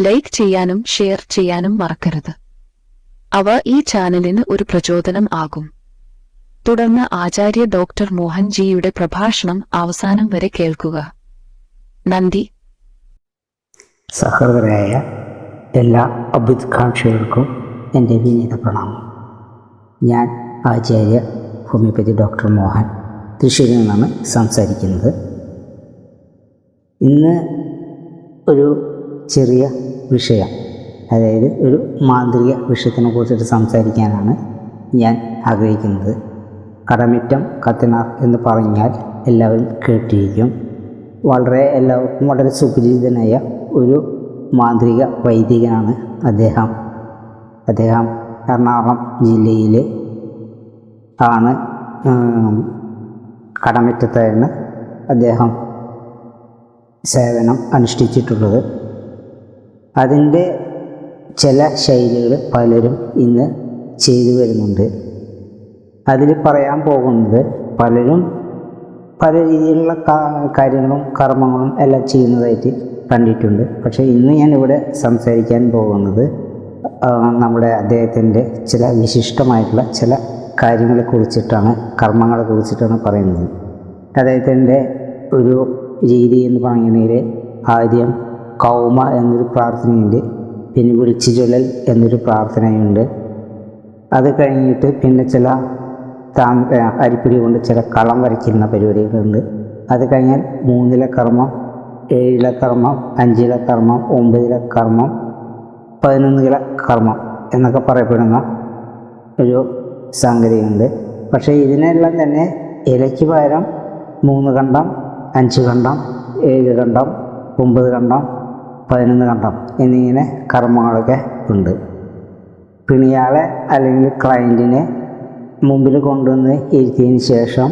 Like ചെയ്യാനും share ചെയ്യാനും മറക്കരുത്. അവ ഈ ചാനലിന് ഒരു പ്രചോദനം ആകും. തുടർന്ന് ആചാര്യ ഡോക്ടർ മോഹൻജിയുടെ പ്രഭാഷണം അവസാനം വരെ കേൾക്കുക. നന്ദി. സഹൃദരായ എല്ലാ അഭ്യുത്കാംക്ഷികൾക്കും എന്റെ വിനീത പ്രണാമം. ഞാൻ ആചാര്യ ഹോമിയോപ്പതി ഡോക്ടർ മോഹൻ തൃശ്ശൂരിൽ നിന്നാണ് സംസാരിക്കുന്നത്. ഇന്ന് ഒരു ചെറിയ വിഷയം അതായത് ഒരു മാന്ത്രിക വിഷയത്തിനെ കുറിച്ചിട്ട് സംസാരിക്കാനാണ് ഞാൻ ആഗ്രഹിക്കുന്നത്. കടമിറ്റം കത്തിനാർ എന്ന് പറഞ്ഞാൽ എല്ലാവരും കേട്ടിരിക്കും. വളരെ എല്ലാവർക്കും വളരെ സുപരിചിതനായ ഒരു മാന്ത്രിക വൈദികനാണ് അദ്ദേഹം. അദ്ദേഹം എറണാകുളം ജില്ലയിൽ ആണ് കടമറ്റത്തായിരുന്നു അദ്ദേഹം സേവനം അനുഷ്ഠിച്ചിട്ടുള്ളത്. അതിന്റെ ചില ശൈലികൾ പലരും ഇന്ന് ചെയ്തു വരുന്നുണ്ട്. അതിൽ പറയാൻ പോകുന്നത് പലരും പല രീതിയിലുള്ള കാര്യങ്ങളും കർമ്മങ്ങളും എല്ലാം ചെയ്യുന്നതായിട്ട് കണ്ടിട്ടുണ്ട്. പക്ഷേ ഇന്ന് ഞാനിവിടെ സംസാരിക്കാൻ പോകുന്നത് നമ്മുടെ അദ്ദേഹത്തിന്റെ ചില വിശിഷ്ടമായിട്ടുള്ള ചില കാര്യങ്ങളെ കുറിച്ചിട്ടാണ് കർമ്മങ്ങളെ കുറിച്ചിട്ടാണ് പറയുന്നത്. അദ്ദേഹത്തിന്റെ ഒരു രീതി എന്ന് പറയുകയാണെങ്കിൽ ആദ്യം കൗമ എന്നൊരു പ്രാർത്ഥനയുണ്ട്. പിന്നെ വിളിച്ചു ചൊല്ലൽ എന്നൊരു പ്രാർത്ഥനയുണ്ട്. അത് കഴിഞ്ഞിട്ട് പിന്നെ ചില താ അരിപ്പിടി കൊണ്ട് ചില കളം വരയ്ക്കുന്ന പരിപാടികളുണ്ട് അത് കഴിഞ്ഞാൽ മൂന്നില കർമ്മം ഏഴില കർമ്മം അഞ്ചില കർമ്മം ഒമ്പതില കർമ്മം പതിനൊന്നില കർമ്മം എന്നൊക്കെ പറയപ്പെടുന്ന ഒരു സംഗതിയുണ്ട്. പക്ഷേ ഇതിനെല്ലാം തന്നെ ഇലയ്ക്ക് പകരം മൂന്ന് കണ്ടം അഞ്ച് കണ്ടം ഏഴ് കണ്ടം ഒമ്പത് കണ്ടം പതിനൊന്ന് കണ്ടം എന്നിങ്ങനെ കർമ്മങ്ങളൊക്കെ ഉണ്ട്. പിണിയാളെ അല്ലെങ്കിൽ ക്ലയന്റിനെ മുമ്പിൽ കൊണ്ടുവന്ന് ഇരുത്തിയതിന് ശേഷം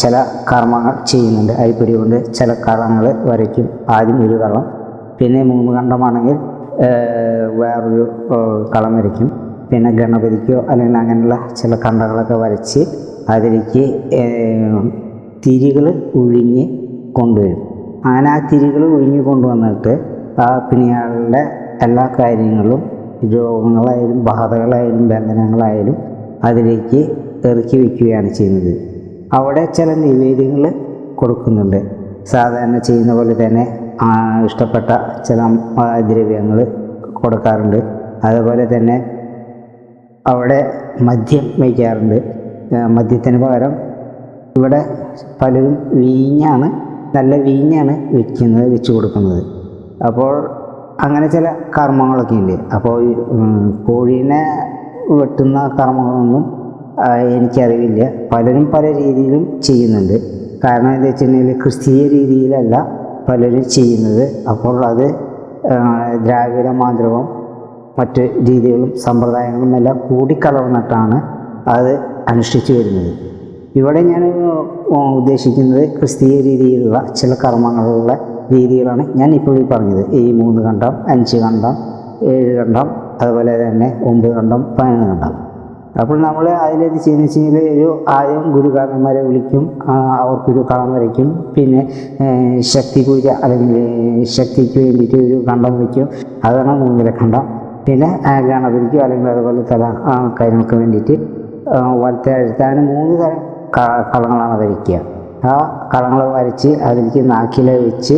ചില കർമ്മങ്ങൾ ചെയ്യുന്നുണ്ട്. അരിപ്പൊടി കൊണ്ട് ചില കളങ്ങൾ വരയ്ക്കും. ആദ്യം ഒരു കളം പിന്നെ മൂന്ന് കണ്ടമാണെങ്കിൽ വേറൊരു കളം വരയ്ക്കും. പിന്നെ ഗണപതിക്കോ അല്ലെങ്കിൽ അങ്ങനെയുള്ള ചില കണ്ടകളൊക്കെ വരച്ച് അതിലേക്ക് തിരികൾ ഒഴിഞ്ഞ് കൊണ്ടുവരും. അങ്ങനെ ഒഴിഞ്ഞു കൊണ്ടുവന്നിട്ട് ആ പിണിയാളുടെ എല്ലാ കാര്യങ്ങളും രോഗങ്ങളായാലും ബാധകളായാലും ബന്ധനങ്ങളായാലും അതിലേക്ക് ഇറക്കി വയ്ക്കുകയാണ് ചെയ്യുന്നത്. അവിടെ ചില നിവേദ്യങ്ങൾ കൊടുക്കുന്നുണ്ട്. സാധാരണ ചെയ്യുന്ന പോലെ തന്നെ ഇഷ്ടപ്പെട്ട ചില ദ്രവ്യങ്ങൾ കൊടുക്കാറുണ്ട്. അതുപോലെ തന്നെ അവിടെ മദ്യം വയ്ക്കാറുണ്ട്. മദ്യത്തിന് പകരം ഇവിടെ പലരും വീഞ്ഞാണ് നല്ല വീഞ്ഞാണ് വെക്കുന്നത് വെച്ച് കൊടുക്കുന്നത്. അപ്പോൾ അങ്ങനെ ചില കർമ്മങ്ങളൊക്കെ ഉണ്ട്. അപ്പോൾ കോഴീനെ വെട്ടുന്ന കർമ്മങ്ങളൊന്നും എനിക്കറിവില്ല. പലരും പല രീതിയിലും ചെയ്യുന്നുണ്ട്. കാരണം എന്താ വെച്ചിട്ടുണ്ടെങ്കിൽ ക്രിസ്തീയ രീതിയിലല്ല പലരും ചെയ്യുന്നത്. അപ്പോൾ അത് ദ്രാവിഡ മാന്ത്രവും മറ്റ് രീതികളും സമ്പ്രദായങ്ങളും എല്ലാം കൂടിക്കലർന്നിട്ടാണ് അത് അനുഷ്ഠിച്ചു വരുന്നത്. ഇവിടെ ഞാൻ ഉദ്ദേശിക്കുന്നത് ക്രിസ്തീയ രീതിയിലുള്ള ചില കർമ്മങ്ങളുള്ള രീതികളാണ് ഞാൻ ഇപ്പോൾ ഈ പറഞ്ഞത്. ഈ മൂന്ന് കണ്ടം അഞ്ച് കണ്ടം ഏഴ് കണ്ടം അതുപോലെ തന്നെ ഒമ്പത് കണ്ടം പതിനൊന്ന് കണ്ടം അപ്പോൾ നമ്മൾ അതിലേത് ചെയ്യുന്ന വെച്ചാൽ ഒരു ആദ്യം ഗുരുകാരന്മാരെ വിളിക്കും അവർക്കൊരു കളം വരയ്ക്കും പിന്നെ ശക്തി പൂജ അല്ലെങ്കിൽ ശക്തിക്ക് വേണ്ടിയിട്ട് ഒരു കണ്ടം വയ്ക്കും അതാണ് മൂന്നില കണ്ടം പിന്നെ ഗണപതിക്കും അല്ലെങ്കിൽ അതുപോലെ തല കാര്യങ്ങൾക്ക് വേണ്ടിയിട്ട് വലത്തെ എഴുത്താൻ മൂന്ന് തരം കളങ്ങളാണ് വരയ്ക്കുക. ആ കളങ്ങൾ വരച്ച് അതിലേക്ക് നാക്കില വെച്ച്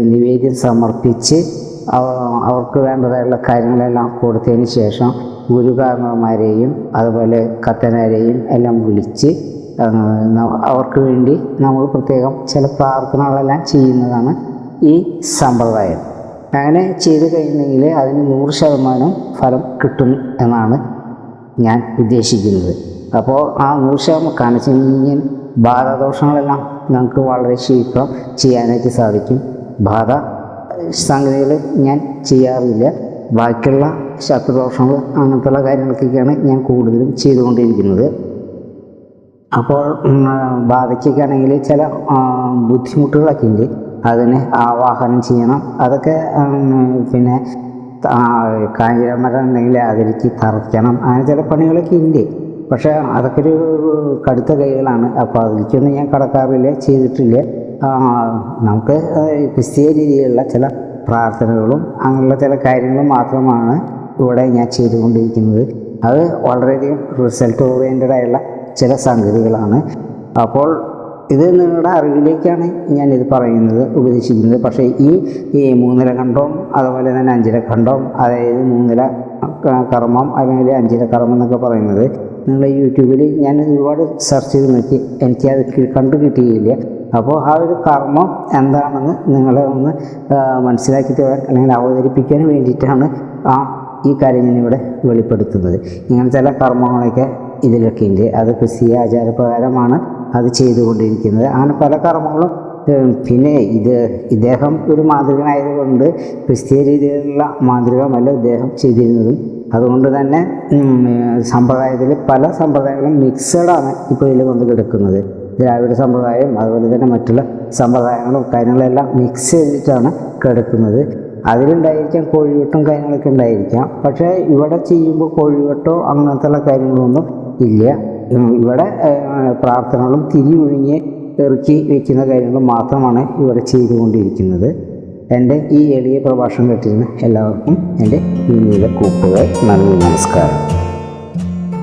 നിവേദ്യം സമർപ്പിച്ച് അവ- അവർക്ക് വേണ്ടതായുള്ള കാര്യങ്ങളെല്ലാം കൊടുത്തതിന് ശേഷം ഗുരുകാരണവന്മാരെയും അതുപോലെ കത്തനാരെയും എല്ലാം വിളിച്ച് അവർക്ക് വേണ്ടി നമ്മൾ പ്രത്യേകം ചില പ്രാർത്ഥനകളെല്ലാം ചെയ്യുന്നതാണ് ഈ സമ്പ്രദായം. അങ്ങനെ ചെയ്തു കഴിഞ്ഞെങ്കിൽ അതിന് നൂറ് ശതമാനം ഫലം കിട്ടും എന്നാണ് ഞാൻ ഉദ്ദേശിക്കുന്നത്. അപ്പോൾ ആ ശതമാനം കാണിച്ചു കഴിഞ്ഞാൽ ബാധാദോഷങ്ങളെല്ലാം നമുക്ക് വളരെ ശീഘ്രം ചെയ്യാനായിട്ട് സാധിക്കും. ബാധ സംഗതികൾ ഞാൻ ചെയ്യാറില്ല. ബാക്കിയുള്ള ശത്രുദോഷങ്ങൾ അങ്ങനത്തുള്ള കാര്യങ്ങൾക്കൊക്കെയാണ് ഞാൻ കൂടുതലും ചെയ്തുകൊണ്ടിരിക്കുന്നത്. അപ്പോൾ ബാധയ്ക്കൊക്കെ ആണെങ്കിൽ ചില ബുദ്ധിമുട്ടുകളൊക്കെ ഉണ്ട്. അതിനെ ആവാഹനം ചെയ്യണം. അതൊക്കെ പിന്നെ കാഞ്ഞിരമരം ഉണ്ടെങ്കിൽ അതിലേക്ക് തറയ്ക്കണം. അങ്ങനെ ചില പണികളൊക്കെ ഉണ്ട്. പക്ഷേ അതൊക്കെ ഒരു കടുത്ത കൈകളാണ്. അപ്പോൾ അതിലേക്കൊന്നും ഞാൻ കടക്കാറില്ല ചെയ്തിട്ടില്ല. നമുക്ക് ക്രിസ്തീയ രീതിയിലുള്ള ചില പ്രാർത്ഥനകളും അങ്ങനെയുള്ള ചില കാര്യങ്ങളും മാത്രമാണ് ഇവിടെ ഞാൻ ചെയ്തുകൊണ്ടിരിക്കുന്നത്. അത് വളരെയധികം റിസൾട്ട് ഓറിയന്റഡ് ആയുള്ള ചില സംഗതികളാണ്. അപ്പോൾ ഇത് നിങ്ങളുടെ അറിവിലേക്കാണ് ഞാനിത് പറയുന്നത് ഉപദേശിക്കുന്നത്. പക്ഷേ ഈ ഈ മൂന്നില ഖണ്ഡവും അതുപോലെ തന്നെ അഞ്ചില ഖണ്ഡവും അതായത് മൂന്നില കർമ്മം അല്ലെങ്കിൽ അഞ്ചില കർമ്മം എന്നൊക്കെ പറയുന്നത് നിങ്ങൾ യൂട്യൂബിൽ ഞാൻ ഒരുപാട് സെർച്ച് ചെയ്ത് നോക്കി. എനിക്കത് അത് കണ്ടു കിട്ടിയില്ല. അപ്പോൾ ആ ഒരു കർമ്മം എന്താണെന്ന് നിങ്ങളെ ഒന്ന് മനസ്സിലാക്കി തരാൻ അല്ലെങ്കിൽ അവതരിപ്പിക്കാൻ വേണ്ടിയിട്ടാണ് ആ ഈ കാര്യം ഞാനിവിടെ വെളിപ്പെടുത്തുന്നത്. ഇങ്ങനെ ചില കർമ്മങ്ങളൊക്കെ ഇതിലൊക്കെ ഉണ്ട്. അത് ക്രിസ്തീയ ആചാരപ്രകാരമാണ് അത് ചെയ്തുകൊണ്ടിരിക്കുന്നത്. അങ്ങനെ പല കർമ്മങ്ങളും പിന്നെ ഇത് ഇദ്ദേഹം ഒരു മാതൃകനായതുകൊണ്ട് ക്രിസ്തീയ രീതിയിലുള്ള മാതൃകമല്ല ഇദ്ദേഹം ചെയ്തിരുന്നതും അതുകൊണ്ട് തന്നെ സമ്പ്രദായത്തിൽ പല സമ്പ്രദായങ്ങളും മിക്സഡാണ് ഇപ്പോൾ ഇതിൽ വന്ന് കിടക്കുന്നത്. ദ്രാവിഡ സമ്പ്രദായം അതുപോലെ തന്നെ മറ്റുള്ള സമ്പ്രദായങ്ങളും കാര്യങ്ങളെല്ലാം മിക്സ് ചെയ്തിട്ടാണ് കിടക്കുന്നത്. അതിലുണ്ടായിരിക്കാം കോഴിവെട്ടും കാര്യങ്ങളൊക്കെ ഉണ്ടായിരിക്കാം. പക്ഷേ ഇവിടെ ചെയ്യുമ്പോൾ കോഴിവെട്ടോ അങ്ങനത്തെ കാര്യങ്ങളൊന്നും ഇല്ല. ഇവിടെ പ്രാർത്ഥനകളും തിരിയൊഴുങ്ങി ഇറക്കി വയ്ക്കുന്ന കാര്യങ്ങൾ മാത്രമാണ് ഇവിടെ ചെയ്തുകൊണ്ടിരിക്കുന്നത്. എന്റെ ഈ എളിയ പ്രഭാഷണം കേട്ടിരുന്ന എല്ലാവർക്കും എന്റെ വിനീത കൂപ്പുകൾ നന്ദി നമസ്കാരം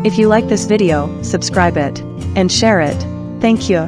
If you like this video, subscribe it and share it. Thank you.